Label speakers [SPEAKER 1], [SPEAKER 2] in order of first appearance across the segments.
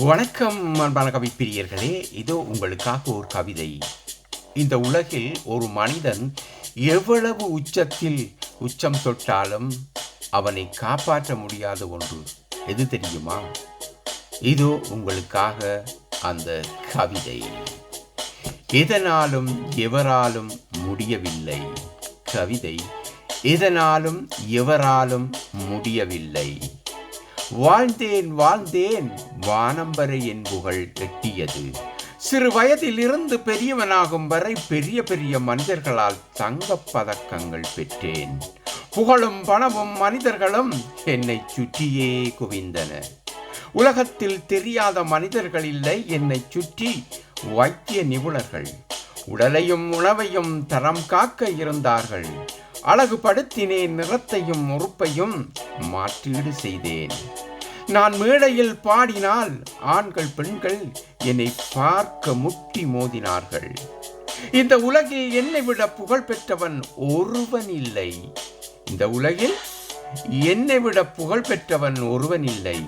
[SPEAKER 1] வணக்கம் அன்பான கவிப்பிரியர்களே இதோ உங்களுக்காக ஒரு கவிதை. இந்த உலகில் ஒரு மனிதன் எவ்வளவு உச்சத்தில் உச்சம் தொட்டாலும் அவனை காப்பாற்ற முடியாத ஒன்று. எது தெரியுமா? இதோ உங்களுக்காக அந்த கவிதை. எதனாலும் எவராலும் முடியவில்லை. கவிதை. எதனாலும் எவராலும் முடியவில்லை. வாழ்ந்தேன் வாழ்ந்தேன் வானம்பரை என் புகழ் எட்டியது. சிறு வயதிலிருந்து பெரியவனாகும் வரை பெரிய பெரிய மனிதர்களால் தங்கப் பதக்கங்கள் பெற்றேன். புகழும் பணமும் மனிதர்களும் என்னை சுற்றியே குவிந்தன. உலகத்தில் தெரியாத மனிதர்கள் இல்லை என்னை சுற்றி வைத்திய நிபுணர்கள். உடலையும் உணவையும் தரம் காக்க இருந்தார்கள். அழகுபடுத்தினேன் நிறத்தையும் உறுப்பையும் மாற்றீடு செய்தேன். நான் மேடையில் பாடினால் ஆண்கள் பெண்கள் என்னை பார்க்க முட்டி மோதினார்கள். இந்த உலகில் என்னை விட புகழ் பெற்றவன் ஒருவன் இல்லை. இந்த உலகில் என்னை விட புகழ் பெற்றவன் ஒருவன் இல்லை.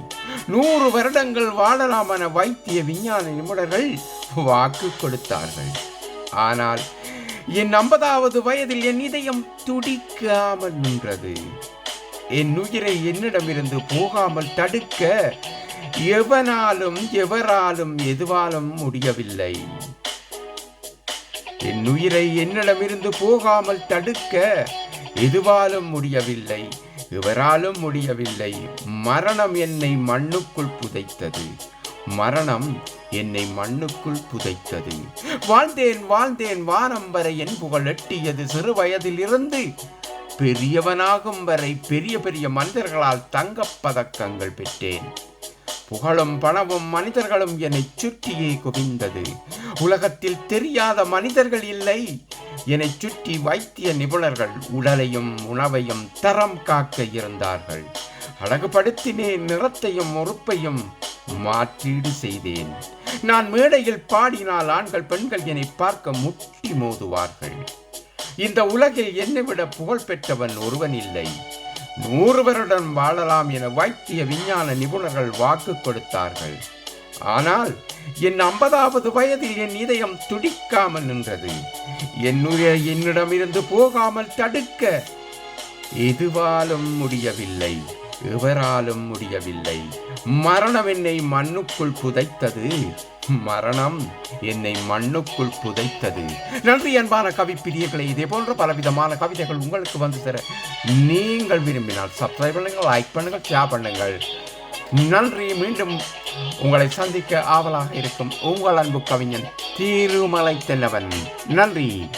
[SPEAKER 1] நூறு வருடங்கள் வாழலாம் என வைத்திய விஞ்ஞான நிபுணர்கள் வாக்கு கொடுத்தார்கள். ஆனால் என் ஐம்பதாவது வயதில் என் இதயம் துடிக்காமல் நின்றது. என் உயிரை என்னிடமிருந்து போகாமல் தடுக்க எவனாலும் எவராலும் எதுவாலும் முடியவில்லை. என் உயிரை என்னிடமிருந்து போகாமல் தடுக்க எதுவாலும் முடியவில்லை. இவராலும் முடியவில்லை. மரணம் என்னை மண்ணுக்குள் புதைத்தது. மரணம் என்னை மண்ணுக்குள் புதைத்தது. வாழ்ந்தேன் வாழ்ந்தேன் வானம் வரை என் புகழ் எட்டியது. சிறு வயதில் இருந்து பெரியவனாகும் வரை பெரிய பெரிய மனிதர்களால் தங்கப் பதக்கங்கள் பெற்றேன். புகழும் பணமும் மனிதர்களும் என்னை சுற்றியே குவிந்தது. உலகத்தில் தெரியாத மனிதர்கள் இல்லை. என்னை சுற்றி வைத்திய நிபுணர்கள் உடலையும் உணவையும் தரம் காக்க இருந்தார்கள். அழகுபடுத்தினேன் நிறத்தையும் உறுப்பையும் மாற்றீடு செய்தேன். நான் மேடையில் பாடினால் ஆண்கள் பெண்கள் என்னை பார்க்க முட்டி மோதுவார்கள். இந்த உலகில் என்னை விட புகழ் பெற்றவன் ஒருவன் இல்லை. நூறு வருடம் வாழலாம் என வைத்திய விஞ்ஞான நிபுணர்கள் வாக்கு கொடுத்தார்கள். ஆனால் என் ஐம்பதாவது வயதில் என் இதயம் துடிக்காமல் நின்றது. என்னுடைய என்னிடமிருந்து போகாமல் தடுக்க எதுவாலும் முடியவில்லை. எவராலும் முடியவில்லை. மரணம் என்னை மண்ணுக்குள் புதைத்தது. மரணம் என்னை மண்ணுக்குள் புதைத்தது. நன்றி அன்பான கவி பிரியர்களை இதே போன்ற பலவிதமான கவிதைகள் உங்களுக்கு வந்து தர நீங்கள் விரும்பினால் சப்ஸ்கிரைப் பண்ணுங்கள் லைக் பண்ணுங்கள் ஷேர் பண்ணுங்கள். நன்றி மீண்டும் உங்களை சந்திக்க ஆவலாக இருக்கும் உங்கள் அன்பு கவிஞன் திருமலை தென்னவன். நன்றி.